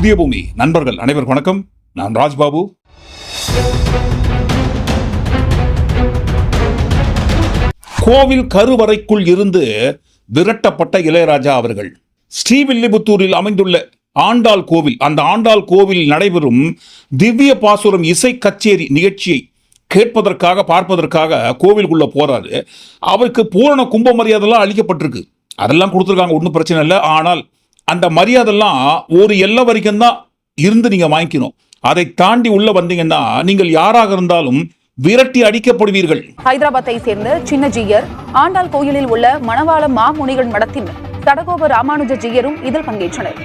புதிய பூமி. நண்பர்கள் அனைவருக்கும் வணக்கம். நான் ராஜ்பாபு. கோவில் கருவறைக்குள் இருந்து விரட்டப்பட்ட இளையராஜா அவர்கள். ஸ்ரீவில்லிபுத்தூரில் அமைந்துள்ள ஆண்டாள் கோவில் அந்த ஆண்டாள் கோவில் நடைபெறும் திவ்ய பாசுரம் இசை கச்சேரி நிகழ்ச்சியை கேட்பதற்காக பார்ப்பதற்காக கோவிலுக்குள்ளே போகிறாரு அவருக்கு பூரண கும்ப மரியாதைலாம் அளிக்கப்பட்டிருக்கு. அதெல்லாம் கொடுத்துருக்காங்க ஒன்றும் பிரச்சனை இல்லை. ஆனால் அந்த மரியாதைலாம் ஒரு எல்லை வரைக்கும் தான் இருந்து நீங்க வாங்கிக்கணும். அதை தாண்டி உள்ள வந்தீங்கன்னா நீங்கள் யாராக இருந்தாலும் விரட்டி அடிக்கப்படுவீர்கள். ஹைதராபாத்தை சேர்ந்த சின்ன ஜீயர் ஆண்டாள் கோயிலில் உள்ள மணவாள மாமுனிகள் மடத்தின் சடகோப ராமானுஜ ஜீயரும் இதில் பங்கேற்றனர்.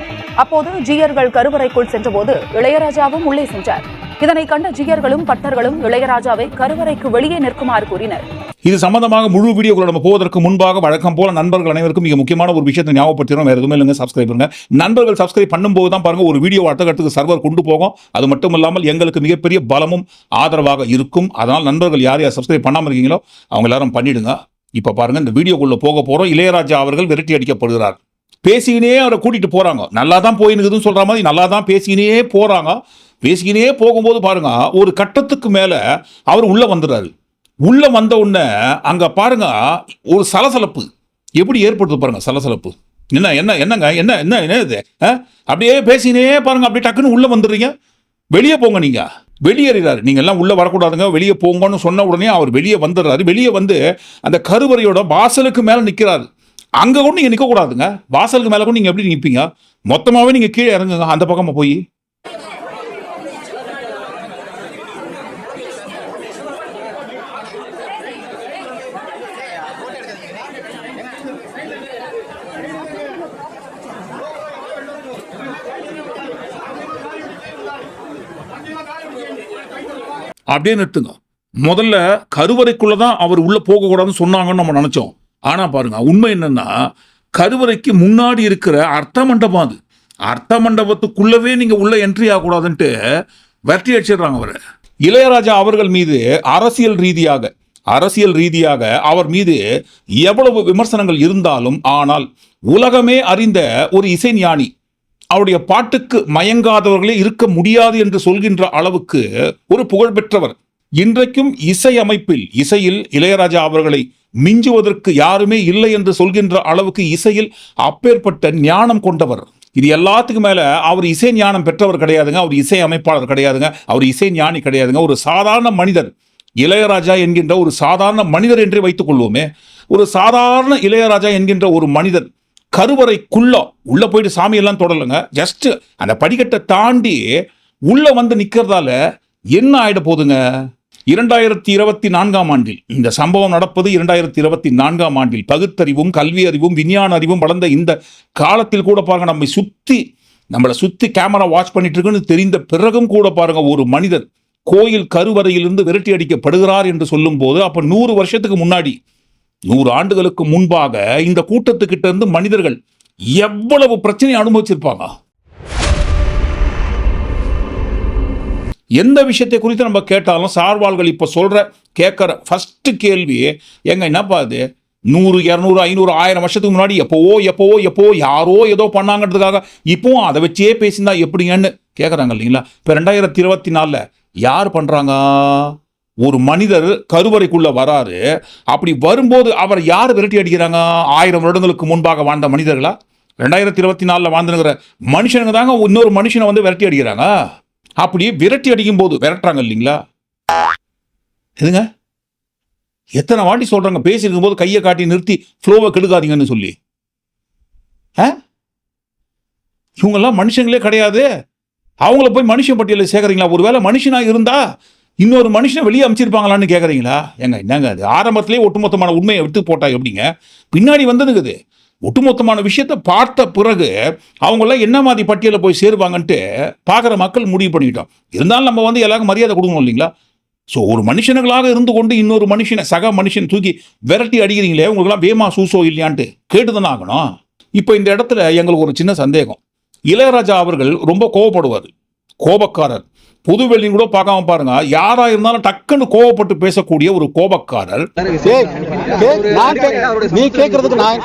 அப்போது ஜீயர்கள் கருவறைக்குள் சென்றபோது இளையராஜாவும் உள்ளே சென்றார். இதனை கண்ட ஜீயர்களும் பட்டர்களும் இளையராஜாவை கருவறைக்கு வெளியே நிற்குமாறு கூறினர். இது சம்பந்தமாக முழு வீடியோக்குள்ள நம்ம போவதற்கு முன்பாக வழக்கம் போல நண்பர்கள் அனைவருக்கும் மிக முக்கியமான ஒரு விஷயத்தை ஞாபகப்படுத்திடும் வேறு எதுவுமே இல்லைங்க. சப்ஸ்கிரைப் பண்ணுங்க. நண்பர்கள் சப்ஸ்கிரைப் பண்ணும்போது தான் பாருங்க ஒரு வீடியோ அடுத்த கட்டத்துக்கு சர்வர் கொண்டு போகும். அது மட்டும் இல்லாமல் எங்களுக்கு மிகப்பெரிய பலமும் ஆதரவாக இருக்கும். அதனால் நண்பர்கள் யார் யார் சப்ஸ்கிரைப் பண்ணாமல் இருக்கீங்களோ அவங்க எல்லாரும் பண்ணிடுங்க. இப்போ பாருங்க இந்த வீடியோக்குள்ள போக போகிறோம் இளையராஜா அவர்கள் விரட்டி அடிக்கப்படுகிறார். பேசிக்கினே அவரை கூட்டிட்டு போறாங்க. நல்லா தான் போயினுக்குதுன்னு சொல்ற மாதிரி நல்லா தான் பேசிக்கினே போறாங்க. பேசிக்கினே போகும்போது பாருங்க ஒரு கட்டத்துக்கு மேலே அவர் உள்ளே வந்துடுறாரு. உள்ள வந்த உடனே அங்க பாருங்க ஒரு சலசலப்பு. எப்படி ஏற்படுத்து பாருங்க சலசலப்பு. என்ன என்ன என்னங்க என்ன என்ன என்ன இது? ஆ? அப்படியே பேசினே பாருங்க அப்படியே டக்குன்னு உள்ள வந்துடுறீங்க. வெளியே போங்க நீங்க. வெளியேறாரு நீங்க எல்லாம் உள்ள வரக்கூடாதுங்க வெளியே போங்கன்னு சொன்ன உடனே அவர் வெளியே வந்துடுறாரு. வெளியே வந்து அந்த கருவறையோட வாசலுக்கு மேல நிக்கிறாரு. அங்க கூட நீங்க நிக்க கூடாதுங்க வாசலுக்கு மேல கூட நீங்க எப்படி நிற்பீங்க மொத்தமாவே நீங்க கீழே இறங்குங்க அந்த பக்கமா போய். அப்படியே நிறுத்துங்க. முதல்ல கருவறைக்குள்ள தான் அவர் உள்ள போகக்கூடாதுன்னு சொன்னாங்கன்னு நம்ம நினைச்சோம். ஆனா பாருங்க உண்மை என்னன்னா கருவறைக்கு முன்னாடி இருக்கிற அர்த்த மண்டபம் அது. அர்த்த மண்டபத்துக்குள்ளவே நீங்க உள்ள என்ட்ரி ஆகக்கூடாதுன்ட்டு வெற்றி அடிச்சிடுறாங்க அவர். இளையராஜா அவர்கள் மீது அரசியல் ரீதியாக அரசியல் ரீதியாக அவர் மீது எவ்வளவு விமர்சனங்கள் இருந்தாலும் ஆனால் உலகமே அறிந்த ஒரு இசை ஞானி அவருடைய பாட்டுக்கு மயங்காதவர்களே இருக்க முடியாது என்று சொல்கின்ற அளவுக்கு ஒரு புகழ்பெற்றவர் இன்றைக்கும் இசை அமைப்பில் இசையில் இளையராஜா அவர்களை மிஞ்சுவதற்கு யாருமே இல்லை என்று சொல்கின்ற அளவுக்கு இசையில் அப்பேற்பட்ட ஞானம் கொண்டவர். இது எல்லாத்துக்கும் மேல அவர் இசை ஞானம் பெற்றவர் கிடையாதுங்க அவர் இசை அமைப்பாளர் கிடையாதுங்க அவர் இசை ஞானி கிடையாதுங்க. ஒரு சாதாரண மனிதர் இளையராஜா என்கின்ற ஒரு சாதாரண மனிதர் என்றே வைத்துக் கொள்வோமே ஒரு சாதாரண இளையராஜா என்கின்ற ஒரு மனிதர் கருவறைக்குள்ள உள்ள போயிட்டு சாமியெல்லாம் தொடரலைங்க ஜஸ்ட் அந்த படிக்கட்டை தாண்டி உள்ள வந்து நிற்கிறதால என்ன ஆயிட போகுதுங்க இரண்டாயிரத்தி இருபத்தி நான்காம் ஆண்டில் இந்த சம்பவம் நடப்பது இரண்டாயிரத்தி இருபத்தி நான்காம் ஆண்டில் பகுத்தறிவும் கல்வி அறிவும் விஞ்ஞான அறிவும் வளர்ந்த இந்த காலத்தில் கூட பாருங்க நம்மை சுற்றி நம்மளை சுற்றி கேமரா வாட்ச் பண்ணிட்டு இருக்குன்னு தெரிந்த பிறகும் கூட பாருங்க ஒரு மனிதர் கோயில் கருவறையிலிருந்து விரட்டி அடிக்கப்படுகிறார் என்று சொல்லும்போது அப்போ நூறு வருஷத்துக்கு முன்னாடி நூறு ஆண்டுகளுக்கு முன்பாக இந்த கூட்டத்துக்கிட்ட இருந்து மனிதர்கள் எவ்வளவு பிரச்சனை அனுபவிச்சிருப்பாங்க? எந்த விஷயத்தை குறித்து நம்ம கேட்டாலும் சார்வாள்கள் இப்போ சொல்கிற கேட்குற ஃபஸ்ட்டு கேள்வி எங்க என்னப்பா அது நூறு இரநூறு ஐநூறு ஆயிரம் வருஷத்துக்கு முன்னாடி எப்போவோ எப்போவோ எப்போ யாரோ ஏதோ பண்ணாங்கன்றதுக்காக இப்போவும் அதை வச்சே பேசியிருந்தா எப்படிங்கன்னு கேட்குறாங்க இல்லைங்களா? இப்போ ரெண்டாயிரத்தி இருபத்தி நாலில் யார் பண்ணுறாங்க ஒரு மனிதர் கருவறைக்குள்ள வராரு. அப்படி வரும்போது அவர் யார் விரட்டி அடிக்கிறாங்க? ஆயிரம் வருடங்களுக்கு முன்பாக வாழ்ந்த மனிதர்களா? ரெண்டாயிரத்தி இருபத்தி நாலில் வாழ்ந்துங்கிற மனுஷனுங்க தாங்க இன்னொரு மனுஷனை வந்து விரட்டி அடிக்கிறாங்க. அப்படி விரட்டி அடிக்கும் போது விரட்டுறாங்க இல்லைங்களா? எதுங்க? எத்தனை வாட்டி சொல்றாங்க? பேசியிருக்கும் போது கையை காட்டி நிறுத்தி ஃப்ளோவை கெடுக்காதீங்கன்னு சொல்லி. ஆ? இவங்கெல்லாம் மனுஷங்களே கிடையாது. அவங்கள போய் மனுஷன் பட்டியலில் சேர்க்குறீங்களா? ஒருவேளை மனுஷனாக இருந்தா இன்னொரு மனுஷனை வெளியே அமைச்சிருப்பாங்களான்னு கேட்குறீங்களா ஏங்க என்னங்க அது? ஆரம்பத்திலே ஒட்டுமொத்தமான உண்மையை விட்டு போட்டா எப்படிங்க? பின்னாடி வந்ததுங்குது. ஒட்டுமொத்தமான விஷயத்தை பார்த்த பிறகு அவங்களாம் என்ன மாதிரி பட்டியலில் போய் சேருவாங்கன்ட்டு பார்க்குற மக்கள் முடிவு பண்ணிட்டோம் இருந்தாலும் நம்ம வந்து எல்லாருக்கும் மரியாதை கொடுக்கணும் இல்லைங்களா? ஸோ ஒரு மனுஷனுங்களாக இருந்து கொண்டு இன்னொரு மனுஷனை சக மனுஷன் தூக்கி விரட்டி அடிக்கிறீங்களே உங்களுக்குலாம் வேமா சூசோ இல்லையான்ட்டு கேட்டுதானே ஆகணும். இப்போ இந்த இடத்துல எங்களுக்கு ஒரு சின்ன சந்தேகம். இளையராஜா அவர்கள் ரொம்ப கோவப்படுவார். கோபக்காரர். பொதுவெளியும் கூட பார்க்காம பாருங்க யாரா இருந்தாலும் டக்குன்னு கோவப்பட்டு பேசக்கூடிய ஒரு கோபக்காரர் நீ கேக்குறதுக்கு நான்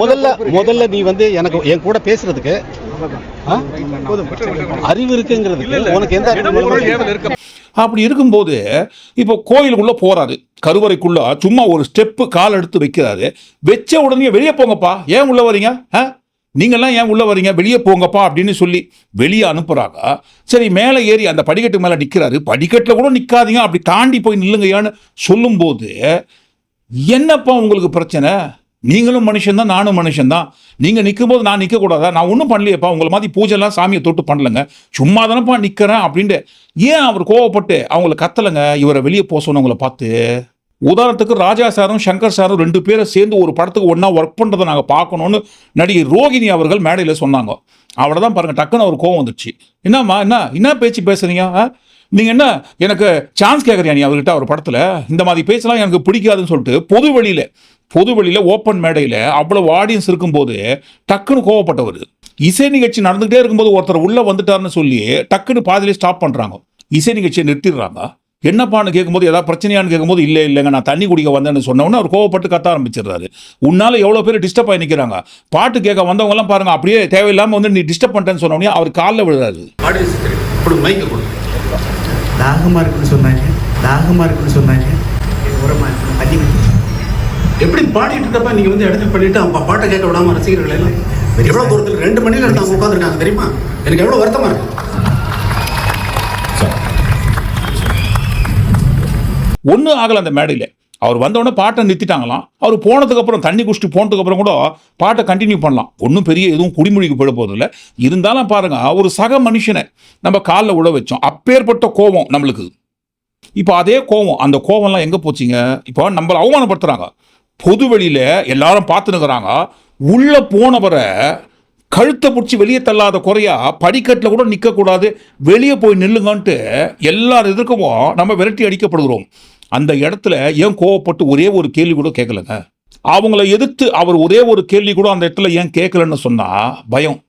முதல்ல முதல்ல நீ வந்து எனக்கு என் கூட பேசுறதுக்கு? அறிவு இருக்குங்கிறதுக்கு உனக்கு எந்த? அப்படி இருக்கும்போது இப்போ கோயிலுக்குள்ள போறாரு கருவறைக்குள்ள சும்மா ஒரு ஸ்டெப்பு கால் எடுத்து வைக்கிறாரு வச்ச உடனே வெளியே போங்கப்பா ஏன் உள்ள வரீங்க ஆ? நீங்கள்லாம் ஏன் உள்ளே வரீங்க? வெளியே போங்கப்பா அப்படின்னு சொல்லி வெளியே அனுப்புகிறாங்க சரி மேலே ஏறி அந்த படிக்கட்டு மேலே நிற்கிறாரு படிக்கட்டில் கூட நிற்காதீங்க அப்படி தாண்டி போய் நில்லுங்கயான்னு சொல்லும்போது என்னப்பா உங்களுக்கு பிரச்சனை? நீங்களும் மனுஷன்தான் நானும் மனுஷன்தான் நீங்கள் நிற்கும்போது நான் நிற்கக்கூடாதா நான் ஒன்றும் பண்ணலையப்பா. உங்களை மாதிரி பூஜைலாம் சாமியை தொட்டு பண்ணலங்க. சும்மா தானப்பா நிற்கிறேன் அப்படின்ட்டு. ஏன் அவர் கோவப்பட்டு அவங்கள கத்தலைங்க? இவரை வெளியே போக சொன்னவங்களை பார்த்து. உதாரணத்துக்கு ராஜா சாரும் சங்கர் சாரும் ரெண்டு பேரும் சேர்ந்து ஒரு படத்துக்கு ஒன்றா ஒர்க் பண்ணுறதை நாங்கள் பார்க்கணுன்னு நடிகை ரோகிணி அவர்கள் மேடையில் சொன்னாங்க. அவளை தான் பாருங்கள் டக்குன்னு ஒரு கோவம் வந்துடுச்சு என்னம்மா என்ன என்ன பேச்சு பேசுறீங்க? நீங்கள் என்ன எனக்கு சான்ஸ் கேட்குறியா நீ அவர்கிட்ட அவர் படத்தில்? இந்த மாதிரி பேசலாம் எனக்கு பிடிக்காதுன்னு சொல்லிட்டு பொது வழியில் பொது வழியில் ஓப்பன் மேடையில் அவ்வளோ ஆடியன்ஸ் இருக்கும்போது டக்குன்னு கோவப்பட்டவர். இசை நிகழ்ச்சி நடந்துகிட்டே இருக்கும்போது ஒருத்தர் உள்ளே வந்துட்டாருன்னு சொல்லி டக்குன்னு பாதியிலே ஸ்டாப் பண்ணுறாங்க இசை நிகழ்ச்சியை நிறுத்திடுறாங்க. என்னப்பான்னு கேட்கும்போது ஏதாவது பிரச்சனையான்னு கேட்கும்போது இல்லை இல்லைங்க நான் தண்ணி குடிக்க வந்தேன்னு சொன்னோன்னே அவர் கோவப்பட்டு கத்த ஆரம்பிச்சிடுறாரு. உன்னால எவ்வளோ பேர் டிஸ்டர்ப் ஆகி நிற்கிறாங்க பாட்டு கேட்க வந்தவங்கலாம் பாருங்க அப்படியே தேவையில்லாமல் வந்து நீ டிஸ்டர்ப் பண்ணிட்டேன்னு சொன்னோடனே அவர் காலில் விழுறாரு. ஆடியன்ஸ் தெரியும் இப்படி மைக்க கொடு. தாகமா இருக்குன்னு சொன்னாங்க தாகமா இருக்குன்னு சொன்னாங்க. எப்படி பாடிட்டு இருக்கப்ப நீங்க வந்து இடத்துல பண்ணிட்டு அவங்க பாட்டை கேட்க விடாம ரசிகர்கள் எல்லாம்? எவ்வளவு தூரத்தில் ரெண்டு மணி நேரம் உட்காந்துருக்காங்க தெரியுமா? எனக்கு எவ்வளவு வருத்தமா இருக்கு. ஒன்றும் ஆகலை அந்த மேடையில். அவர் வந்தவொடனே பாட்டை நிறுத்திட்டாங்களாம். அவர் போனதுக்கப்புறம் தண்ணி குடிச்சிட்டு போனதுக்கப்புறம் கூட பாட்டை கண்டினியூ பண்ணலாம். ஒன்றும் பெரிய எதுவும் குடிமொழிக்கு போயிட போதில்லை இருந்தாலும் பாருங்க ஒரு சக மனுஷனை நம்ம காலில் உழ வச்சோம். அப்பேற்பட்ட கோபம் நம்மளுக்கு. இப்போ அதே கோபம் அந்த கோபம்லாம் எங்கே போச்சுங்க? இப்போ நம்மளை அவமானப்படுத்துகிறாங்க பொது வெளியில் எல்லாரும் பார்த்துனுக்குறாங்க உள்ளே போனவரை கழுத்தை பிடிச்சி வெளியே தள்ளாத குறையா படிக்கட்டில் கூட நிற்கக்கூடாது வெளியே போய் நில்லுங்கன்ட்டு எல்லார் எதிர்க்கவும் நம்ம விரட்டி அடிக்கப்படுகிறோம். அந்த இடத்துல ஏன் கோவப்பட்டு ஒரே ஒரு கேள்வி கூட கேட்கலங்க? அவங்கள எதிர்த்து அவர் ஒரே ஒரு கேள்வி கூட அந்த இடத்துல ஏன் கேட்கலன்னு சொன்னால் பயம்.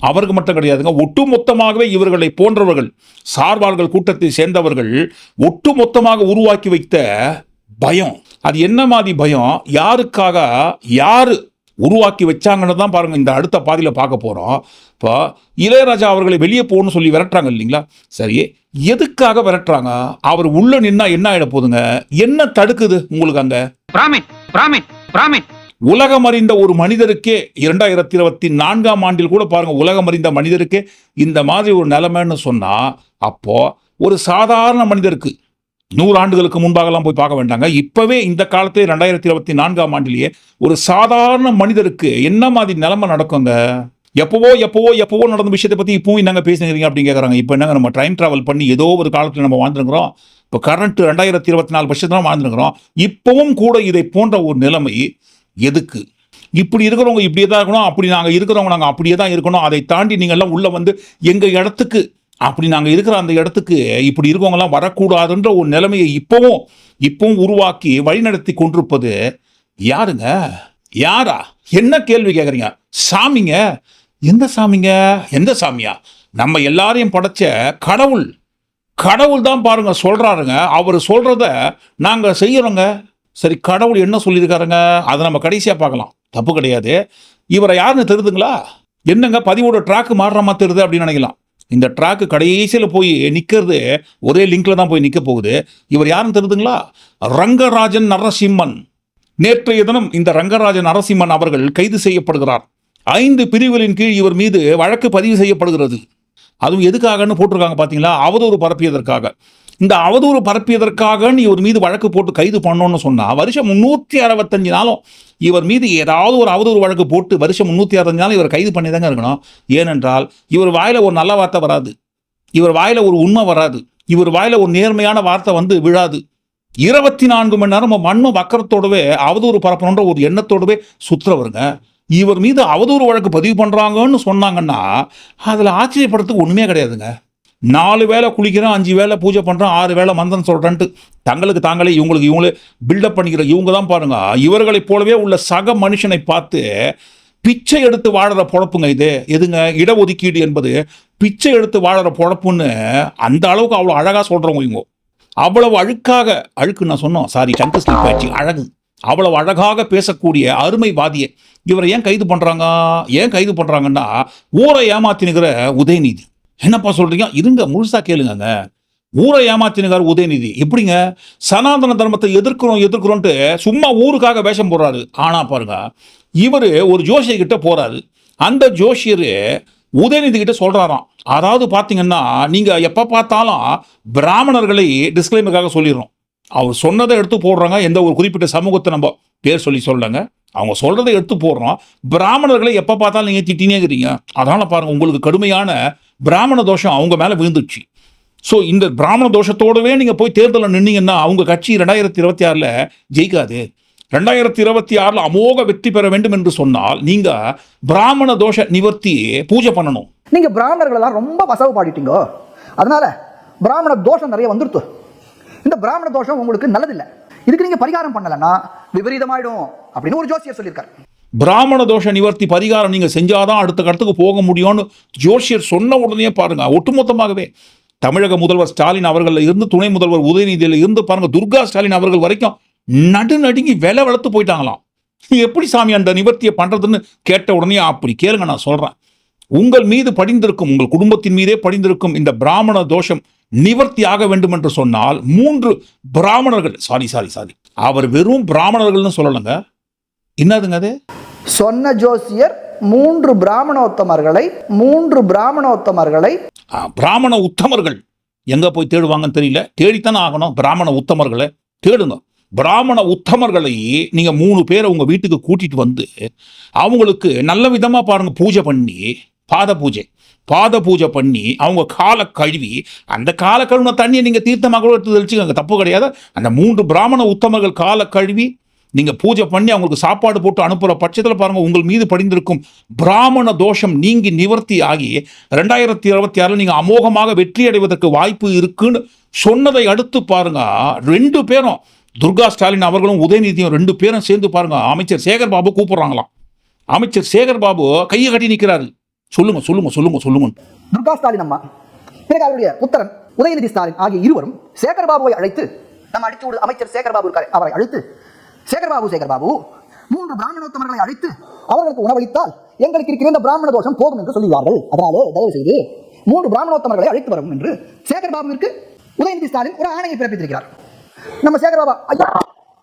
அவருக்கு மட்டும் கிடையாதுங்க. ஒட்டுமொத்தமாகவே இவர்களை போன்றவர்கள் சார்பாளர்கள் கூட்டத்தை சேர்ந்தவர்கள் ஒட்டுமொத்தமாக உருவாக்கி வைத்த பயம். அது என்ன மாதிரி பயம்? யாருக்காக? யார் உருவாக்கி வச்சாங்கன்னு தான் பாருங்க இந்த அடுத்த பாதியில பார்க்க போறோம். இப்போ இளையராஜா அவர்களை வெளியே போகணும்னு சொல்லி விரட்டுறாங்க இல்லைங்களா? சரி எதுக்காக விரட்டுறாங்க? அவர் உள்ள நின்னா என்ன ஆயிட போகுதுங்க? என்ன தடுக்குது உங்களுக்கு அங்க? பிராமின் பிராமின் பிராமின். உலகம் அறிந்த ஒரு மனிதருக்கே இரண்டாயிரத்தி இருபத்தி நான்காம் ஆண்டில் கூட பாருங்க உலகம் அறிந்த மனிதருக்கே இந்த மாதிரி ஒரு நிலைமைன்னு சொன்னா அப்போ ஒரு சாதாரண மனிதருக்கு நூறு ஆண்டுகளுக்கு முன்பாகலாம் போய் பார்க்க வேண்டாங்க. இப்பவே இந்த காலத்தில் ரெண்டாயிரத்தி இருபத்தி நான்காம் ஆண்டிலேயே ஒரு சாதாரண மனிதருக்கு என்ன மாதிரி நிலைமை நடக்குங்க? எப்பவோ எப்பவோ எப்பவோ நடந்த விஷயத்தை பற்றி இப்பவும் என்னங்க பேசுகிறீங்க அப்படின்னு கேட்குறாங்க இப்போ என்னங்க நம்ம டைம் ட்ராவல் பண்ணி ஏதோ ஒரு காலத்தில் நம்ம வாழ்ந்துருக்கிறோம். இப்போ கரண்ட் ரெண்டாயிரத்தி இருபத்தி நாலு வருஷத்துல வாழ்ந்துருக்கிறோம். இப்பவும் கூட இதை போன்ற ஒரு நிலைமை எதுக்கு? இப்படி இருக்கிறவங்க இப்படியே தான் இருக்கணும். அப்படி நாங்கள் இருக்கிறவங்க நாங்கள் அப்படியே தான் இருக்கணும். அதை தாண்டி நீங்கள்லாம் உள்ளே வந்து எங்கள் இடத்துக்கு அப்படி நாங்கள் இருக்கிற அந்த இடத்துக்கு இப்படி இருக்கவங்கலாம் வரக்கூடாதுன்ற ஒரு நிலைமையை இப்போவும் இப்பவும் உருவாக்கி வழிநடத்தி கொண்டிருப்பது யாருங்க? யாரா? என்ன கேள்வி கேட்குறீங்க சாமிங்க. எந்த சாமிங்க? எந்த சாமியா? நம்ம எல்லாரையும் படைச்ச கடவுள். கடவுள் தான் பாருங்க சொல்கிறாருங்க அவர் சொல்கிறத நாங்கள் செய்கிறோங்க சரி கடவுள் என்ன சொல்லியிருக்காருங்க? அதை நம்ம கடைசியாக பார்க்கலாம். தப்பு கிடையாது. இவரை யாருன்னு தெரியுதுங்களா? என்னங்க பதிவோட ட்ராக்கு மாறுற மாதிரி தெரியுது அப்படின்னு நினைக்கலாம். இந்த ட்ராக்கு கடைசியில் போய் நிற்கிறது ஒரே லிங்க்ல தான் போய் நிற்க போகுது. இவர் யாருன்னு தெரியுதுங்களா ரங்கராஜன் நரசிம்மன். நேற்றைய தினம் இந்த ரங்கராஜன் நரசிம்மன் அவர்கள் கைது செய்யப்படுகிறார். ஐந்து பிரிவுகளின் கீழ் இவர் மீது வழக்கு பதிவு செய்யப்படுகிறது. அதுவும் எதுக்காகன்னு போட்டிருக்காங்க பார்த்தீங்களா அவதூறு பரப்பியதற்காக. இந்த அவதூறு பரப்பியதற்காக இவர் மீது வழக்கு போட்டு கைது பண்ணோன்னு சொன்னால் வருஷம் முந்நூற்றி அறுபத்தஞ்சு நாளும் இவர் மீது ஏதாவது ஒரு அவதூறு வழக்கு போட்டு வருஷம் முந்நூற்றி அறுபத்தஞ்சு நாள் இவர் கைது பண்ணி தாங்க இருக்கணும். ஏனென்றால் இவர் வாயில் ஒரு நல்ல வார்த்தை வராது. இவர் வாயில் ஒரு உண்மை வராது. இவர் வாயில் ஒரு நேர்மையான வார்த்தை வந்து விழாது. இருபத்தி நான்கு மணி நேரம் மண்ம வக்கரத்தோடவே அவதூறு பரப்பணுன்ற ஒரு எண்ணத்தோடவே சுற்றுறவருங்க இவர் மீது அவதூறு வழக்கு பதிவு பண்ணுறாங்கன்னு சொன்னாங்கன்னா அதில் ஆச்சரியப்படுறதுக்கு ஒன்றுமே கிடையாதுங்க. நாலு வேளை குளிக்கிறோம் அஞ்சு வேளை பூஜை பண்றோம் ஆறு வேளை மந்தம் சொல்கிறேன்ட்டு தங்களுக்கு தாங்களே இவங்களுக்கு இவங்களே பில்டப் பண்ணிக்கிற இவங்க தான் பாருங்க. இவர்களைப் போலவே உள்ள சக மனுஷனை பார்த்து பிச்சை எடுத்து வாழற பொழப்புங்க இது. எதுங்க? இடஒதுக்கீடு என்பது. பிச்சை எடுத்து வாழற பொழப்புன்னு அந்த அளவுக்கு அவ்வளோ அழகாக சொல்கிறவங்க இவங்க. அவ்வளவு அழுக்காக அழுக்கு நான் சொன்னோம். சாரி சங்கு ஸ்லிப் ஆயிடுச்சு. அழகு. அவ்வளவு அழகாக பேசக்கூடிய அருமைவாதியை இவரை ஏன் கைது பண்ணுறாங்க ஏன் கைது பண்ணுறாங்கன்னா ஊரை ஏமாத்தினுகிற உதயநிதி. என்னப்பா சொல்றீங்க? இருங்க முழுசா கேளுங்க ஊரை ஏமாத்தினுகிற உதயநிதி. எப்படிங்க? சனாதன தர்மத்தை எதிர்க்கிறோம் எதிர்க்கிறோன்ட்டு சும்மா ஊருக்காக வேஷம் போடுறாரு. ஆனா பாருங்க இவர் ஒரு ஜோசியர் கிட்ட போறாரு. அந்த ஜோசியர் உதயநிதி கிட்ட சொல்றாராம். அதாவது பார்த்தீங்கன்னா நீங்க எப்ப பார்த்தாலும் பிராமணர்களை டிஸ்கிளைமருக்காக சொல்லிடுறோம். அவர் சொன்னதை எடுத்து போடுறாங்க எந்த ஒரு குறிப்பிட்ட சமூகத்தை நம்ம பேர் சொல்லி சொல்லுங்க அவங்க சொல்றதை எடுத்து போடுறோம். பிராமணர்களை எப்ப பார்த்தாலும் நீங்க திட்டினே இருக்கிறீங்க அதனால பாருங்க உங்களுக்கு கடுமையான பிராமண தோஷம் அவங்க மேல விழுந்துச்சு ஸோ இந்த பிராமண தோஷத்தோடவே நீங்க போய் தேர்தலில் நின்னீங்கன்னா அவங்க கட்சி ரெண்டாயிரத்தி இருபத்தி ஆறில் ஜெயிக்காது. ரெண்டாயிரத்தி இருபத்தி ஆறில் அமோக வெற்றி பெற வேண்டும் என்று சொன்னால் நீங்க பிராமண தோஷ நிவர்த்தி பூஜை பண்ணணும். நீங்க பிராமணர்கள் எல்லாம் ரொம்ப வசவு பாடிட்டீங்க. அதனால பிராமண தோஷம் நிறைய வந்துருத்து. இந்த பிராமண தோஷம் உங்களுக்கு நல்லதில்லை. இதுக்கு நீங்க பரிகாரம் பண்ணலைன்னா விபரீதமாயிடும் அப்படின்னு ஒரு ஜோசியர் சொல்லியிருக்காரு. பிராமண தோஷ நிவர்த்தி பரிகாரம் நீங்கள் செஞ்சாதான் அடுத்த கட்டத்துக்கு போக முடியும்னு ஜோஷியர் சொன்ன உடனே பாருங்கள் ஒட்டுமொத்தமாகவே தமிழக முதல்வர் ஸ்டாலின் அவர்கள் இருந்து துணை முதல்வர் உதயநிதியில் இருந்து பாருங்கள் துர்கா ஸ்டாலின் அவர்கள் வரைக்கும் நடு நடுங்கி விலை வளர்த்து போயிட்டாங்களாம். எப்படி சாமி அந்த நிவர்த்தியை பண்ணுறதுன்னு கேட்ட உடனே அப்படி கேளுங்க நான் சொல்கிறேன் உங்கள் மீது படிந்திருக்கும் உங்கள் குடும்பத்தின் மீதே படிந்திருக்கும் இந்த பிராமண தோஷம் நிவர்த்தி ஆக வேண்டும் என்று சொன்னால் மூன்று பிராமணர்கள் சாரி சாரி சாரி அவர் வெறும் பிராமணர்கள்னு சொல்லலைங்க. என்னதுங்க அது? சொன்ன ஜோசியர் மூன்று பிராமணோத்தமர்களை மூன்று பிராமணோத்தமர்களை. பிராமண உத்தமர்கள். எங்க போய் தேடுவாங்கன்னு தெரியல. தேடித்தானே ஆகணும். பிராமண உத்தமர்களை தேடுங்க. பிராமண உத்தமர்களை நீங்க மூணு பேரை உங்க வீட்டுக்கு கூட்டிட்டு வந்து அவங்களுக்கு நல்ல விதமா பாருங்க பூஜை பண்ணி பாத பூஜை. பாத பூஜை பண்ணி அவங்க காலை கழுவி அந்த காலை கழுவின தண்ணியை நீங்க தீர்த்தமாக கூட எடுத்து தெளிச்சுக்கோங்க. தப்பு கிடையாது. அந்த மூன்று பிராமண உத்தமர்கள் காலை கழுவி நீங்க பூஜை பண்ணி அவங்களுக்கு சாப்பாடு போட்டு அனுப்புற பட்சத்தில் பாருங்க உங்கள் மீது படிந்திருக்கும் பிராமண தோஷம் நீங்கி நிவர்த்தி ஆகி ரெண்டாயிரத்தி இருபத்தி ஆறில் நீங்க அமோகமாக வெற்றி அடைவதற்கு வாய்ப்பு இருக்குன்னு சொன்னதை அடுத்து பாருங்க ரெண்டு பேரும் துர்கா ஸ்டாலின் அவர்களும் உதயநிதியும் ரெண்டு பேரும் சேர்ந்து பாருங்க அமைச்சர் சேகர் பாபு கூப்பிடுறாங்களாம். அமைச்சர் சேகர் பாபு கையை கட்டி நிற்கிறாரு சொல்லுங்க சொல்லுங்க சொல்லுங்க சொல்லுங்க. துர்கா ஸ்டாலின் அம்மா பிறகு அவருடைய புத்திரன் உதயநிதி ஸ்டாலின் ஆகிய இருவரும் சேகர் பாபுவை அழைத்து நம்ம அடித்து அமைச்சர் சேகர் பாபு இருக்காரு அவரை அழைத்து சேகர் பாபு சேகர் பாபு மூன்று பிராமணோத்தமர்களை அழைத்து அவர்களுக்கு உணவளித்தால் எங்களுக்கு இருக்கிற இந்த பிராமண தோஷம் போகும் என்று சொல்லுவார்கள். அதனாலே தயவு செய்து மூன்று பிராமணோத்தமர்களை அழைத்து வரவும் என்று சேகர் பாபுவிற்கு உதயநிதி ஸ்டாலின் ஒரு ஆணையை பிறப்பித்திருக்கிறார். நம்ம சேகர் பாபா ஐயா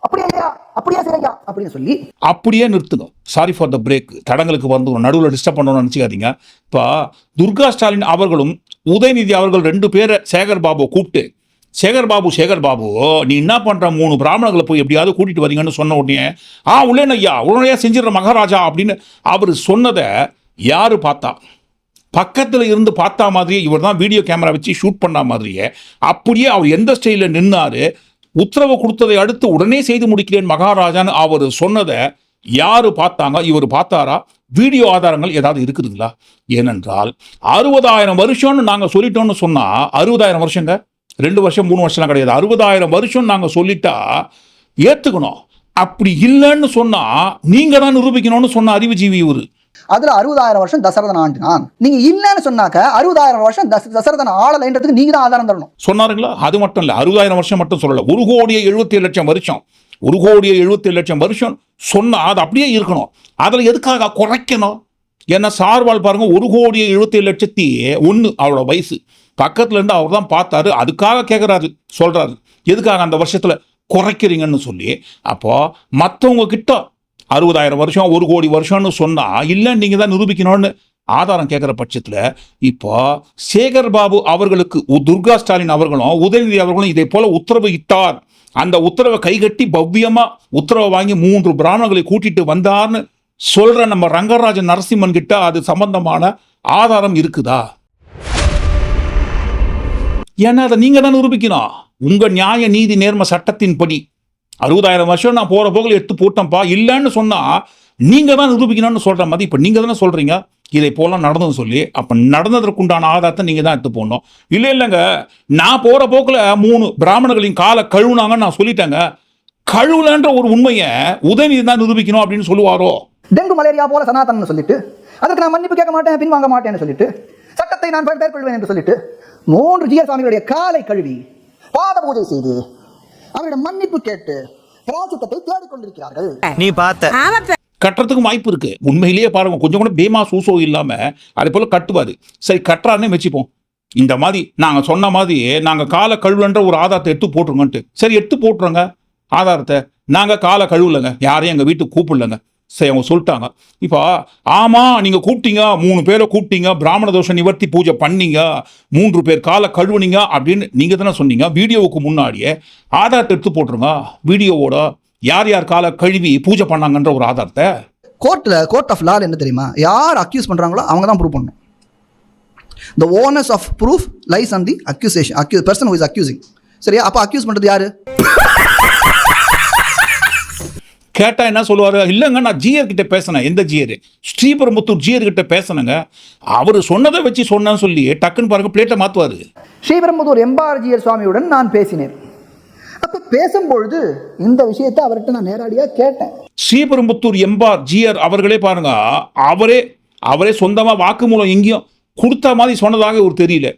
அப்படியே ஐயா அப்படியே சரியா அப்படின்னு சொல்லி அப்படியே நிறுத்துங்க. சாரி ஃபார் த பிரேக் தடங்களுக்கு வந்து நடுவில் டிஸ்டர்ப் பண்ணணும்னு நினச்சிக்காதீங்க. இப்போ துர்கா ஸ்டாலின் அவர்களும் உதயநிதி அவர்கள் ரெண்டு பேரை சேகர் பாபு கூப்பிட்டு சேகர் பாபு சேகர் பாபு நீ என்ன பண்ணுற மூணு பிராமணர்களை போய் எப்படியாவது கூட்டிகிட்டு வரீங்கன்னு சொன்ன உடனே ஆ உள்ளேன் ஐயா? உடனே செஞ்சிடற மகாராஜா அப்படின்னு அவர் சொன்னதை யார் பார்த்தா? பக்கத்தில் இருந்து பார்த்தா மாதிரியே இவர் தான் வீடியோ கேமரா வச்சு ஷூட் பண்ண மாதிரியே அப்படியே அவர் எந்த ஸ்டைலில் நின்னார் உத்தரவு கொடுத்ததை அடுத்து உடனே செய்து முடிக்கிறேன் மகாராஜான்னு அவர் சொன்னதை யார் பார்த்தாங்க? இவர் பார்த்தாரா? வீடியோ ஆதாரங்கள் ஏதாவது இருக்குதுங்களா? ஏனென்றால் அறுபதாயிரம் வருஷம்னு நாங்கள் சொல்லிட்டோம்னு சொன்னால் அறுபதாயிரம் வருஷங்க? ரெண்டு வருஷம் மூணு வருஷம்லாம் கிடையாது. அறுபதாயிரம் வருஷம் நாங்கள் சொல்லிட்டா ஏற்றுக்கணும் அப்படி இல்லைன்னு சொன்னா நீங்க தான் நிரூபிக்கணும்னு சொன்ன அறிவுஜீவி இவரு. அதுல அறுபதாயிரம் வருஷம் தசரதன் ஆண்டினான். நீங்க இல்லைன்னு சொன்னாக்க அறுபதாயிரம் வருஷம் தச- தசரதன் ஆளலைன்றதுக்கு நீங்க தான் ஆதாரம் தரணும். சொன்னாருங்களா? அது மட்டும் இல்லை அறுபதாயிரம் வருஷம் மட்டும் சொல்லல. ஒரு கோடியே எழுபத்தி ஏழு லட்சம் வருஷம். ஒரு கோடியே எழுபத்தி ஏழு லட்சம் வருஷம் சொன்னா அது அப்படியே இருக்கணும். அதில் எதுக்காக குறைக்கணும்? ஏன்னா சார்வால் பாருங்க ஒரு கோடியே எழுபத்தி ஏழு லட்சத்தி ஒன்று அவரோட வயசு. பக்கத்துல இருந்து அவர் தான் பார்த்தாரு. அதுக்காக கேட்குறாரு சொல்றாரு. எதுக்காக அந்த வருஷத்துல குறைக்கிறீங்கன்னு சொல்லி அப்போ மற்றவங்க கிட்ட அறுபதாயிரம் வருஷம் ஒரு கோடி வருஷம்னு சொன்னா இல்லை நீங்க தான் நிரூபிக்கணும்னு ஆதாரம் கேட்குற பட்சத்தில் இப்போ சேகர் பாபு அவர்களுக்கு துர்கா ஸ்டாலின் அவர்களும் உதயநிதி அவர்களும் இதே போல உத்தரவு இட்டார். அந்த உத்தரவை கைகட்டி பவ்யமாக உத்தரவை வாங்கி மூன்று பிராமணர்களை கூட்டிட்டு வந்தார்னு சொல்ற நம்ம ரங்கராஜன் நரசிம்மன் கிட்ட அது சம்பந்தமான ஆதாரம் இருக்குதா? ஏன்னா அதை நீங்கள் தான் நிரூபிக்கணும். உங்கள் நியாய நீதி நேர்ம சட்டத்தின்படி அறுபதாயிரம் வருஷம் நான் போகிற போகல எடுத்து போட்டேன்ப்பா இல்லைன்னு சொன்னால் நீங்கள் தான் நிரூபிக்கணும்னு சொல்கிற மாதிரி இப்போ நீங்கள் தானே சொல்கிறீங்க இதை போலாம் நடந்தது சொல்லி அப்போ நடந்ததற்குண்டான ஆதாரத்தை நீங்கள் தான் எடுத்து போடணும். இல்லை இல்லைங்க. நான் போகிற போக்கில் மூணு பிராமணர்களின் காலை கழுவுனாங்கன்னு நான் சொல்லிட்டேங்க. கழுவுலன்ற ஒரு உண்மையை உதயநிதி தான் நிரூபிக்கணும் அப்படின்னு சொல்லுவாரோ? டெங்கு மலேரியா போல சனாதனம் சொல்லிட்டு அதுக்கு நான் மன்னிப்பு கேட்க மாட்டேன் பின்வாங்க மாட்டேன்னு சொல்லிட்டு சட்டத்தை நான் மேற்கொள்வேன் என்று சொல்லிட்டு மூன்று ஜிஎஸ் சுவாமிகளுடைய காலை கழுவி பாத பூஜை செய்து அவரிடம் மன்னிப்பு கேட்டு பிராச்சித்தத்தை தேடிக் கொண்டிருக்கிறார்கள் நீ பார்த்த. கட்டுறதுக்கும் வாய்ப்பு இருக்கு. உண்மையிலேயே பாருங்க கொஞ்சம் கூட பேமா சூசோ இல்லாம அதே போல கட்டுவாரு. சரி கட்டுறாருன்னே வச்சுப்போம் இந்த மாதிரி நாங்க சொன்ன மாதிரி நாங்க காலை கழுவுன்ற ஒரு ஆதாரத்தை எடுத்து போட்டுருங்கன்ட்டு. சரி எடுத்து போட்டுருங்க ஆதாரத்தை. நாங்க காலை கழுவலைங்க. யாரையும் எங்க வீட்டுக்கு கூப்பிடலங்க. சரி அவங்க சொல்லிட்டாங்க. இப்போ ஆமாம் நீங்கள் கூப்பிட்டீங்க மூணு பேரை கூப்பிட்டீங்க பிராமண தோஷ நிவர்த்தி பூஜை பண்ணீங்க மூன்று பேர் காலை கழுவுனீங்க அப்படின்னு நீங்கள் தானே சொன்னீங்க. வீடியோவுக்கு முன்னாடியே ஆதாரத்தை எடுத்து போட்டுருங்க. வீடியோவோட யார் யார் காலை கழுவி பூஜை பண்ணாங்கன்ற ஒரு ஆதாரத்தை. கோர்ட்டில் கோர்ட் ஆஃப் லால் என்ன தெரியுமா? யார் அக்யூஸ் பண்ணுறாங்களோ அவங்க தான் ப்ரூவ் பண்ணணும். The onus of proof lies on the accusation accu person who is accusing சரியா? அப்போ அக்யூஸ் பண்ணுறது யார்? கேட்டா என்ன சொல்லுவாரு? இல்லைங்க நான் ஜிஆர் கிட்ட பேசினேன். எந்த ஜிஆர் ஸ்ரீபெரும்புத்தூர் ஜிஆர் கிட்ட பேசினேங்க. அவர் சொன்னதை வச்சு சொன்னேன்னு சொல்லி டக்குன்னு பாருங்க பிளேட்டை மாத்துவாரு. ஸ்ரீபெரும்புதூர் எம்பார்ஜியர் சுவாமியுடன் நான் பேசினேன். அப்போ பேசும்பொழுது இந்த விஷயத்தை அவர்கிட்ட நான் நேரடியாக கேட்டேன். ஸ்ரீபெரும்புத்தூர் எம்பார் ஜிஆர் அவர்களே பாருங்க அவரே அவரே சொந்தமா வாக்குமூலம் எங்கேயும் கொடுத்த மாதிரி சொன்னதாக ஒரு தெரியல.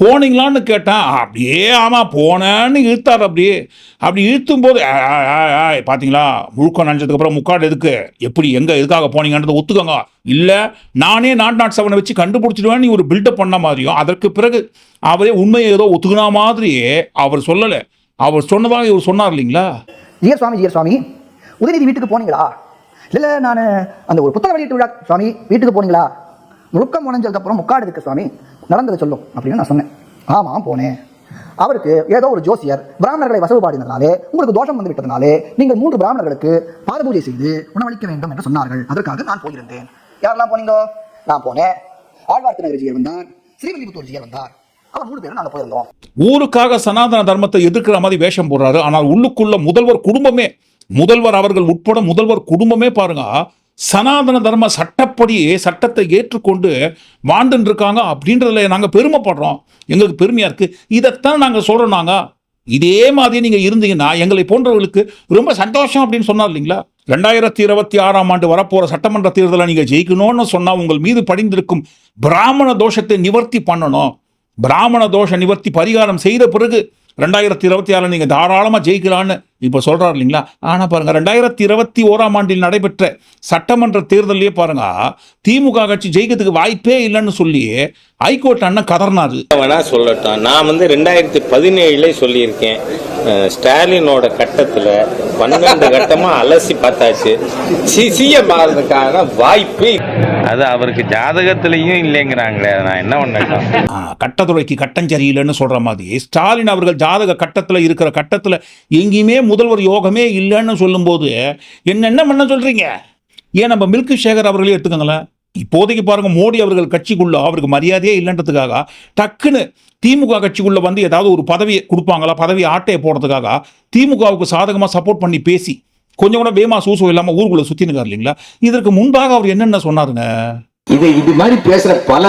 போனீங்களான்னு கேட்டேன் அப்படியே ஆமாம் போனேன்னு இழுத்தார் அப்படியே. அப்படி இழுத்தும் போது பார்த்தீங்களா ஆ, ஆ, முழுக்க முக்காடு எதுக்கு? எப்படி எங்கே எதுக்காக போனீங்கன்றதை ஒத்துக்கோங்க. இல்லை நானே நாட் நாட் செவனை வச்சு கண்டுபிடிச்சிடுவேன் நீ ஒரு பில்டப் பண்ண மாதிரியும் அதற்கு பிறகு அவரே உண்மையை ஏதோ ஒத்துக்கினா மாதிரியே அவர் சொல்லலை. அவர் சொன்னதாக இவர் சொன்னார் இல்லைங்களா? ஜியர் சுவாமி ஜியர் சுவாமி உதயநிதி வீட்டுக்கு போனீங்களா? இல்லை நான் அந்த ஒரு புத்தக வெளியீட்டு விழா சுவாமி வீட்டுக்கு போனீங்களா? முழுக்கம் முனைஞ்சதுக்கப்புறம் முக்காடு இருக்கு சுவாமி? நடந்ததை சொல்லும் அப்படின்னு நான் சொன்னேன். ஆமாம் போனேன். அவருக்கு ஏதோ ஒரு ஜோசியர் பிராமணர்களை வசவு பாடினதுனாலே உங்களுக்கு தோஷம் வந்து விட்டதுனாலே நீங்கள் மூன்று பிராமணர்களுக்கு பாத பூஜை செய்து உணவளிக்க வேண்டும் என்று சொன்னார்கள். அதற்காக நான் போயிருந்தேன். யாரெல்லாம் போனீங்கோ? நான் போனேன். ஆழ்வார்த்து நகர் வந்தார் ஸ்ரீவில்லிபுத்தூர்ஜியர் வந்தார். அவர் மூணு பேரும் நாங்கள் போயிருந்தோம். ஊருக்காக சனாதன தர்மத்தை எதிர்க்கிற மாதிரி வேஷம் போடுறாரு. ஆனால் உள்ளுக்குள்ள முதல்வர் குடும்பமே முதல்வர் அவர்கள் உட்பட முதல்வர் குடும்பமே பாருங்க. சனாதன தர்ம சட்டப்படி சட்டத்தை ஏற்றுக்கொண்டு வாழ்ந்துட்டு இருக்காங்க அப்படின்றதுல நாங்கள் பெருமைப்படுறோம். எங்களுக்கு பெருமையாக இருக்குது இதைத்தான் நாங்கள் சொல்கிறோம் நாங்கள் இதே மாதிரி நீங்கள் இருந்தீங்கன்னா எங்களை போன்றவர்களுக்கு ரொம்ப சந்தோஷம் அப்படின்னு சொன்னார் இல்லைங்களா? ரெண்டாயிரத்தி இருபத்தி ஆறாம் ஆண்டு வரப்போகிற சட்டமன்ற தேர்தலை நீங்கள் ஜெயிக்கணும்னு சொன்னால் உங்கள் மீது படிந்திருக்கும் பிராமண தோஷத்தை நிவர்த்தி பண்ணணும். பிராமண தோஷ நிவர்த்தி பரிகாரம் செய்த பிறகு ரெண்டாயிரத்தி இருபத்தி ஆறில் நீங்கள் தாராளமாக ஜெயிக்கலான்னு இப்போ சொல்கிறார் இல்லைங்களா? ஆனால் பாருங்க ரெண்டாயிரத்தி இருபத்தி ஓராம் ஆண்டில் நடைபெற்ற சட்டமன்ற தேர்தலையே பாருங்க திமுக கட்சி ஜெயிக்கிறதுக்கு வாய்ப்பே இல்லைன்னு சொல்லி ஹைகோர்ட் அண்ணன் கதர்னாரு வேணா சொல்லட்டும். நான் வந்து ரெண்டாயிரத்தி பதினேழுல சொல்லியிருக்கேன். ஸ்டாலினோட கட்டத்துல பன்னெண்டு கட்டமா அலசி பார்த்தாச்சு. சிசிஎம் ஆகிறதுக்கான வாய்ப்பு அது அவருக்கு ஜாதகத்திலையும் இல்லைங்கிறாங்களே நான் என்ன பண்ணட்டும்? ஆ, கட்டத்துறைக்கு கட்டம் சரியில்லைன்னு சொல்ற மாதிரி ஸ்டாலின் அவர்கள் ஜாதக கட்டத்தில் இருக்கிற கட்டத்தில் எங்கேயுமே முதல்வர் யோகமே இல்லைன்னு சொல்லும்போது என்ன என்ன பண்ண சொல்றீங்க? ஏன் நம்ம மில்கு சேகர் அவர்களே எடுத்துக்கோங்களேன். இப்போதைக்கு பாருங்க மோடி அவர்கள் கட்சிக்குள்ள அவருக்கு மரியாதையே இல்லைன்றதுக்காக டக்குன்னு திமுக கட்சிக்குள்ள வந்து ஏதாவது ஒரு பதவி கொடுப்பாங்களா பதவி ஆட்டையை போடுறதுக்காக திமுகவுக்கு சாதகமாக சப்போர்ட் பண்ணி பேசி கொஞ்சம் கூட வேமா சூசோ இல்லாமல் ஊருக்குள்ள சுற்றினுக்கார் இல்லைங்களா? இதற்கு முன்பாக அவர் என்னென்ன சொன்னாருங்க? இதை இது மாதிரி பேசுற பல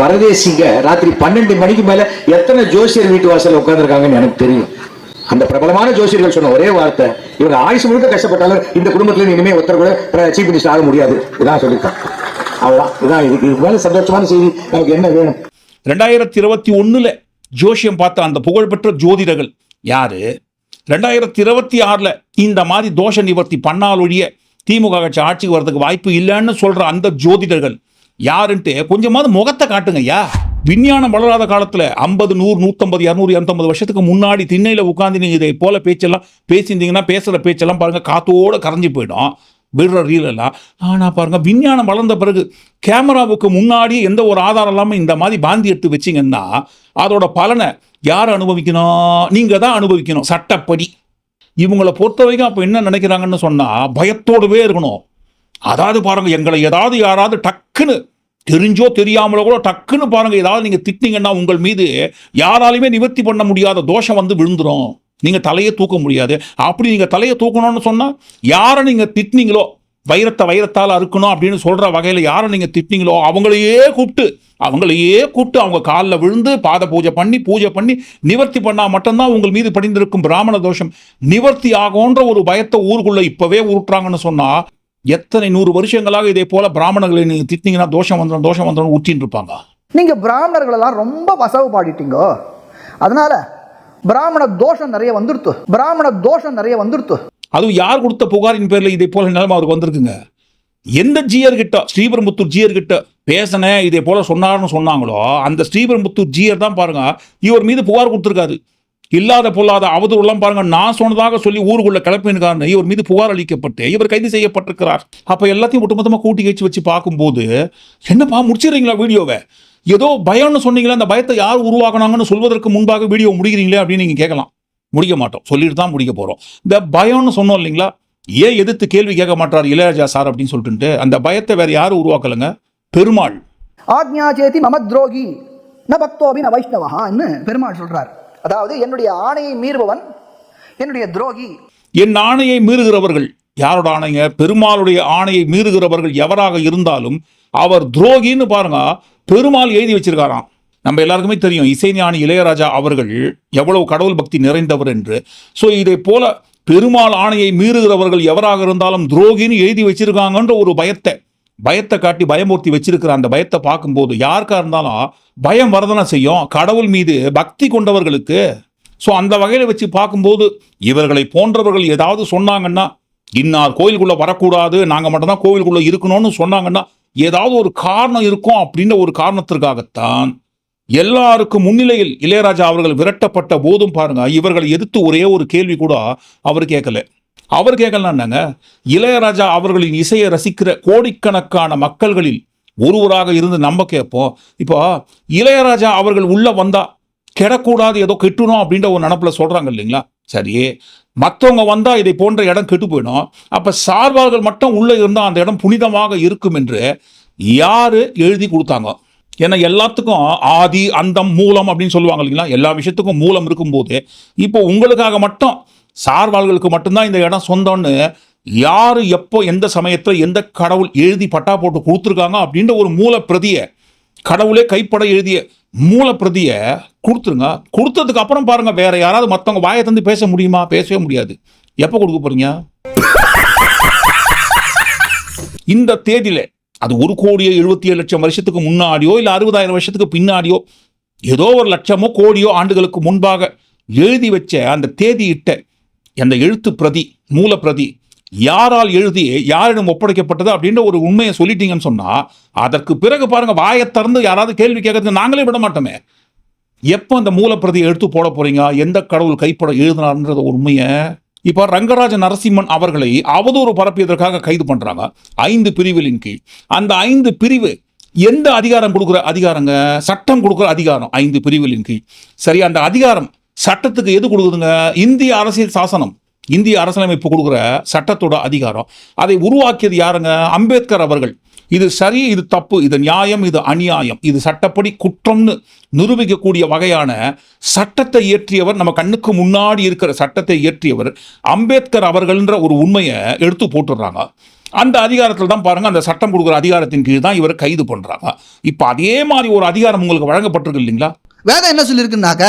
பரதேசிங்க ராத்திரி பன்னெண்டு மணிக்கு மேல எத்தனை ஜோசியர் வீட்டு வாசல் உட்காந்துருக்காங்கன்னு எனக்கு தெரியும். அந்த பிரபலமான ஜோசியர்கள் சொன்ன ஒரே வார்த்தை இவங்க ஆயுசு முழுக்க கஷ்டப்பட்டாலும் இந்த குடும்பத்துல இனிமே ஒருத்தர் கூட சீஃப் மினிஸ்டர் ஆக முடியாது. இதான் சொல்லியிருக்கான் அவ்வளோதான் இதான் இதுக்கு இதுக்கு சந்தோஷமான செய்தி. நமக்கு என்ன வேணும்? ரெண்டாயிரத்தி இருபத்தி ஒண்ணுல ஜோசியம் பார்த்த அந்த புகழ்பெற்ற ஜோதிடர்கள் யாரு? ரெண்டாயிரத்தி இருபத்தி ஆறுல இந்த மாதிரி தோஷ நிவர்த்தி பண்ணாலொழிய திமுக கட்சி ஆட்சிக்கு வர்றதுக்கு வாய்ப்பு இல்லைன்னு சொல்ற அந்த ஜோதிடர்கள் யாருன்ட்டு கொஞ்சமாவது முகத்தை காட்டுங்க ஐயா விஞ்ஞானம் வளராத காலத்தில் ஐம்பது நூறு நூற்றம்பது இரநூறு இரநூத்தம்பது வருஷத்துக்கு முன்னாடி திண்ணையில் உட்காந்து நீங்கள் இதை போல் பேச்செல்லாம் பேசியிருந்தீங்கன்னா பேசுகிற பேச்செல்லாம் பாருங்கள் காத்தோடு கரைஞ்சு போயிடும். விடுற ரீல் எல்லாம். பாருங்கள் விஞ்ஞானம் வளர்ந்த பிறகு கேமராவுக்கு முன்னாடி எந்த ஒரு ஆதாரம் இல்லாமல் இந்த மாதிரி பாந்தி எடுத்து வச்சிங்கன்னா அதோட பலனை யார் அனுபவிக்கணும்? நீங்கள் தான் அனுபவிக்கணும் சட்டப்படி. இவங்களை பொறுத்த வரைக்கும் அப்போ என்ன நினைக்கிறாங்கன்னு சொன்னால் பயத்தோடவே இருக்கணும். அதாவது பாருங்கள் எங்களை ஏதாவது யாராவது டக்குன்னு தெரிஞ்சோ தெரியாமலோ கூட டக்குன்னு பாருங்கள் ஏதாவது நீங்கள் திட்டிங்கன்னா உங்கள் மீது யாராலையுமே நிவர்த்தி பண்ண முடியாத தோஷம் வந்து விழுந்துடும் நீங்கள் தலையை தூக்க முடியாது. அப்படி நீங்கள் தலையை தூக்கணும்னு சொன்னால் யாரை நீங்கள் திட்டினீங்களோ வைரத்தை வைரத்தால் அறுக்கணும் அப்படின்னு சொல்கிற வகையில் யாரை நீங்கள் திட்டினீங்களோ அவங்களையே கூப்பிட்டு அவங்களையே கூப்பிட்டு அவங்க காலில் விழுந்து பாத பூஜை பண்ணி பூஜை பண்ணி நிவர்த்தி பண்ணால் மட்டும்தான் உங்கள் மீது படிந்திருக்கும் பிராமண தோஷம். நிவர்த்தி ஆகும்ன்ற ஒரு பயத்தை ஊருக்குள்ளே இப்போவே உருட்டுறாங்கன்னு சொன்னால் எத்தனை நூறு வருஷங்களாக இதே போல பிராமணர்களை நீங்க திட்டினீங்கன்னா தோஷம் வந்துடும் தோஷம் வந்துடும் ஊற்றின்னு இருப்பாங்க. நீங்கள் பிராமணர்களெல்லாம் ரொம்ப வசவு பாடிட்டீங்கோ. அதனால பிராமண தோஷம் நிறைய வந்துடுத்து பிராமண தோஷம் நிறைய வந்துடுத்து அதுவும் யார் கொடுத்த புகாரின் பேர்ல இதே போல நிலைமை அவருக்கு வந்திருக்குங்க? எந்த ஜியர் கிட்ட ஸ்ரீபெரும்புத்தூர் ஜியர் கிட்ட பேசினேன் இதே போல சொன்னார்னு சொன்னாங்களோ அந்த ஸ்ரீபெரும்புத்தூர் ஜியர் தான் பாருங்க இவர் மீது புகார் கொடுத்துருக்காரு. இல்லாத பொல்லாத அவதூறுலாம் பாருங்க. நான் சொன்னதாக சொல்லி ஊருக்குள்ள கிளப்பினுக்காரன் இவர் மீது புகார் அளிக்கப்பட்டு இவர் கைது செய்யப்பட்டிருக்கிறார். அப்ப எல்லாத்தையும் ஒட்டுமொத்தமாக கூட்டி கழிச்சு வச்சு பார்க்கும்போது என்னப்பா முடிச்சிடுறீங்களா வீடியோவை? ஏதோ பயம்னு சொன்னீங்களா அந்த பயத்தை யார் உருவாக்குனாங்கன்னு சொல்வதற்கு முன்பாக வீடியோ முடிக்கிறீங்களே அப்படின்னு நீங்க கேட்கலாம். முடிக்க மாட்டோம். சொல்லிட்டு தான் முடிக்க போறோம். இந்த பயம்னு சொன்னோம் இல்லைங்களா? ஏன் எதிர்த்து கேள்வி கேட்க மாட்டார் இளையராஜா சார் அப்படின்னு சொல்லிட்டு அந்த பயத்தை வேற யாரும் உருவாக்கலைங்க? பெருமாள். ஆக்ஞா சேதி மம துரோகி ந பக்தோபி ந வைஷ்ணவஹான்னு பெருமாள் சொல்றாரு. அதாவது என்னுடைய ஆணையை மீறுபவன் என்னுடைய துரோகி. என் ஆணையை மீறுகிறவர்கள் யாரோட ஆணைங்க? பெருமாளுடைய ஆணையை மீறுகிறவர்கள் எவராக இருந்தாலும் அவர் துரோகின்னு பாருங்க பெருமாள் எழுதி வச்சிருக்காராம். நம்ம எல்லாருக்குமே தெரியும் இசைஞானி இளையராஜா அவர்கள் எவ்வளவு கடவுள் பக்தி நிறைந்தவர் என்று. ஸோ இதை போல பெருமாள் ஆணையை மீறுகிறவர்கள் எவராக இருந்தாலும் துரோகின்னு எழுதி வச்சிருக்காங்கன்ற ஒரு பயத்தை பயத்தை காட்டி பயமூர்த்தி வச்சிருக்கிற அந்த பயத்தை பார்க்கும்போது யாருக்கா இருந்தாலும் பயம் வரதான செய்யும்? கடவுள் மீது பக்தி கொண்டவர்களுக்கு. ஸோ அந்த வகையில் வச்சு பார்க்கும்போது இவர்களை போன்றவர்கள் ஏதாவது சொன்னாங்கன்னா இன்னார் கோயிலுக்குள்ள வரக்கூடாது நாங்கள் மட்டும்தான் கோவிலுக்குள்ள இருக்கணும்னு சொன்னாங்கன்னா ஏதாவது ஒரு காரணம் இருக்கும் அப்படின்ற ஒரு காரணத்திற்காகத்தான் எல்லாருக்கும் முன்னிலையில் இளையராஜா அவர்கள் விரட்டப்பட்ட போதும் பாருங்க இவர்களை எதிர்த்து ஒரே ஒரு கேள்வி கூட அவர் கேட்கல. அவர் கேட்கலான்னாங்க இளையராஜா அவர்களின் இசையை ரசிக்கிற கோடிக்கணக்கான மக்கள்களில் ஒருவராக இருந்து நம்ம கேட்போம். இப்போ இளையராஜா அவர்கள் உள்ளே வந்தால் கெடக்கூடாது ஏதோ கெட்டணும் அப்படின்ற ஒரு நினப்பில் சொல்கிறாங்க இல்லைங்களா? சரி மற்றவங்க வந்தால் இதை போன்ற இடம் கெட்டு போயிடும். அப்போ சார்பார்கள் மட்டும் உள்ளே இருந்தால் அந்த இடம் புனிதமாக இருக்கும் என்று யார் எழுதி கொடுத்தாங்க? ஏன்னா எல்லாத்துக்கும் ஆதி அந்தம் மூலம் அப்படின்னு சொல்லுவாங்க இல்லைங்களா? எல்லா விஷயத்துக்கும் மூலம் இருக்கும்போது இப்போ உங்களுக்காக மட்டும் சார்வாள்களுக்கு மட்டும்தான் இந்த இடம் சொந்தம்னு யார் எப்போ எந்த சமயத்தில் எந்த கடவுள் எழுதி பட்டா போட்டு கொடுத்துருக்காங்க அப்படின்ற ஒரு மூல பிரதியை கடவுளே கைப்பட எழுதிய மூல பிரதியை கொடுத்துருங்க. கொடுத்ததுக்கு அப்புறம் பாருங்க வேற யாராவது மற்றவங்க வாயை தந்து பேச முடியுமா? பேசவே முடியாது. எப்போ கொடுக்க போறீங்க? இந்த தேதியில அது ஒரு கோடியோ எழுபத்தி ஏழு லட்சம் வருஷத்துக்கு முன்னாடியோ இல்லை அறுபதாயிரம் வருஷத்துக்கு பின்னாடியோ ஏதோ ஒரு லட்சமோ கோடியோ ஆண்டுகளுக்கு முன்பாக எழுதி வச்ச அந்த தேதியிட்ட அந்த எழுத்து பிரதி மூலப்பிரதி யாரால் எழுதி யாரிடம் ஒப்படைக்கப்பட்டது அப்படின்ற ஒரு உண்மையை சொல்லிட்டீங்கன்னு சொன்னால் அதற்கு பிறகு பாருங்கள் வாயை திறந்து யாராவது கேள்வி கேட்கறதுக்கு நாங்களே விட மாட்டோமே. எப்போ அந்த மூலப்பிரதி எடுத்து போட போகிறீங்க எந்த கடவுள் கைப்பட எழுதினார்ன்ற உண்மையை? இப்போ ரங்கராஜ நரசிம்மன் அவர்களை அவதூறு பரப்பியதற்காக கைது பண்ணுறாங்க ஐந்து பிரிவுகளின் கீழ். அந்த ஐந்து பிரிவு எந்த அதிகாரம் கொடுக்குற அதிகாரங்க? சட்டம் கொடுக்குற அதிகாரம் ஐந்து பிரிவுகளின் கீழ். சரி அந்த அதிகாரம் சட்டத்துக்கு எது கொடுக்குதுங்க? இந்திய அரசியல் சாசனம். இந்திய அரசியலமைப்பு கொடுக்குற சட்டத்தோட அதிகாரம். அதை உருவாக்கியது யாருங்க? அம்பேத்கர் அவர்கள். இது சரி இது தப்பு இது நியாயம் இது அநியாயம். இது சட்டப்படி குற்றம்னு நிரூபிக்கக்கூடிய வகையான சட்டத்தை இயற்றியவர் நம்ம கண்ணுக்கு முன்னாடி இருக்கிற சட்டத்தை இயற்றியவர் அம்பேத்கர் அவர்கள்ன்ற ஒரு உண்மையை எடுத்து போட்டுடுறாங்க. அந்த அதிகாரத்தில் தான் பாருங்கள் அந்த சட்டம் கொடுக்குற அதிகாரத்தின் கீழ் தான் இவரை கைது பண்ணுறாங்க இப்போ அதே மாதிரி ஒரு அதிகாரம் உங்களுக்கு வழங்கப்பட்டிருக்கு இல்லைங்களா? வேதம் என்ன சொல்லியிருக்குனாக்க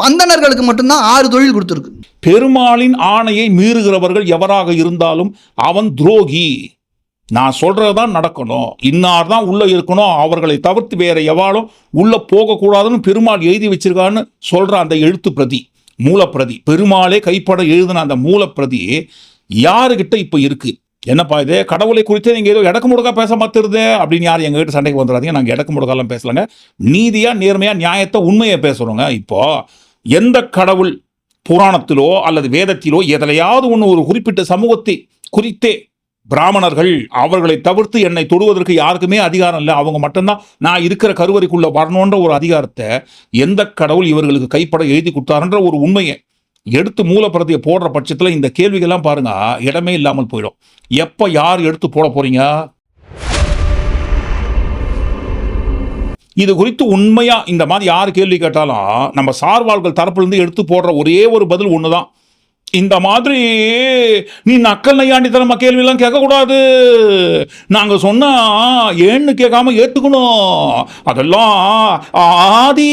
வந்தனர்களுக்கு மட்டும்தான் ஆறு தொழில் கொடுத்துருக்கு. பெருமாளின் ஆணையை மீறுகிறவர்கள் எவராக இருந்தாலும் அவன் துரோகி. நான் சொல்றதுதான் நடக்கணும். இன்னார் தான் உள்ள இருக்கணும். அவர்களை தவிர்த்து வேற எவாலும் உள்ள போகக்கூடாதுன்னு பெருமாள் எழுதி வச்சிருக்கான்னு சொல்ற அந்த எழுத்து பிரதி மூலப்பிரதி. பெருமாளே கைப்பட எழுதின அந்த மூலப்பிரதி யாருகிட்ட இப்போ இருக்கு? என்னப்பா இது? கடவுளை குறித்து நீங்கள் ஏதோ இடக்கு முடக்கா பேச மாத்திருது அப்படின்னு யார் எங்ககிட்ட சண்டைக்கு வந்துடாதீங்க நாங்கள் இடக்கு முடுக்காலாம் பேசலங்க. நீதியாக நேர்மையாக நியாயத்தை உண்மையை பேசுறோங்க. இப்போது எந்த கடவுள் புராணத்திலோ அல்லது வேதத்திலோ எதிலையாவது ஒன்று ஒரு குறிப்பிட்ட சமூகத்தை குறித்தே பிராமணர்கள் அவர்களை தவிர்த்து என்னை தொடுவதற்கு யாருக்குமே அதிகாரம் இல்லை. அவங்க மட்டும்தான். நான் இருக்கிற கருவறைக்குள்ளே வரணுன்ற ஒரு அதிகாரத்தை எந்த கடவுள் இவர்களுக்கு கைப்பட எழுதி கொடுத்தாருன்ற ஒரு உண்மையை எடுத்து மூலப்பிரதியை போடுற பட்சத்தில் இந்த கேள்விகள்லாம் பாருங்க. இடமே இல்லாமல் போயிடும். எப்போ யார் எடுத்து போட போறீங்க? இது குறித்து உண்மையா இந்த மாதிரி யார் கேள்வி கேட்டாலும் நம்ம சார்வாள்கள் தரப்பிலிருந்து எடுத்து போடுற ஒரே ஒரு பதில் ஒண்ணுதான். இந்த மாதிரி நீ நக்கல் நையாண்டித்தனமா கேள்வியெல்லாம் கேட்கக்கூடாது. நாங்க சொன்னா ஏன்னு கேட்காம ஏத்துக்கணும். அதெல்லாம் ஆதி.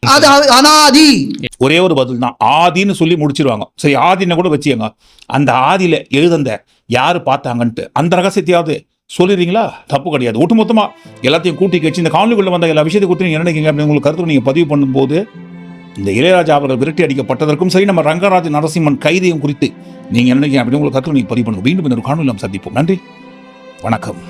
அது அனாதி. ஒரே ஒரு பதில் தான் ஆதின்னு சொல்லி முடிச்சிருவாங்க. சரி ஆதின்னு கூட வச்சுக்கோங்க. அந்த ஆதியில எழுதந்த யாரு பார்த்தாங்கன்ட்டு? அந்த ரகசியத்தையாவது சொல்லிடுறீங்களா? தப்பு கிடையாது. ஒட்டுமொத்தமாக எல்லாத்தையும் கூட்டி கழிச்சு இந்த காணொலிக்குள்ளே வந்த எல்லா விஷயத்தை குறித்து நீங்கள் நினைக்கிங்க அப்படின்னு உங்களுக்கு கருத்து நீங்க பதிவு பண்ணும்போது இந்த இளையராஜா அவர்கள் விரட்டி அடிக்கப்பட்டதற்கும் சரி நம்ம ரங்கராஜ நரசிம்மன் கைதையும் குறித்து நீங்கள் நினைக்கிங்க அப்படின்னு உங்களுக்கு கருத்து நீங்க பதிவு பண்ணுங்க. மீண்டும் இந்த காணொலி நாம் சந்திப்போம். நன்றி. வணக்கம்.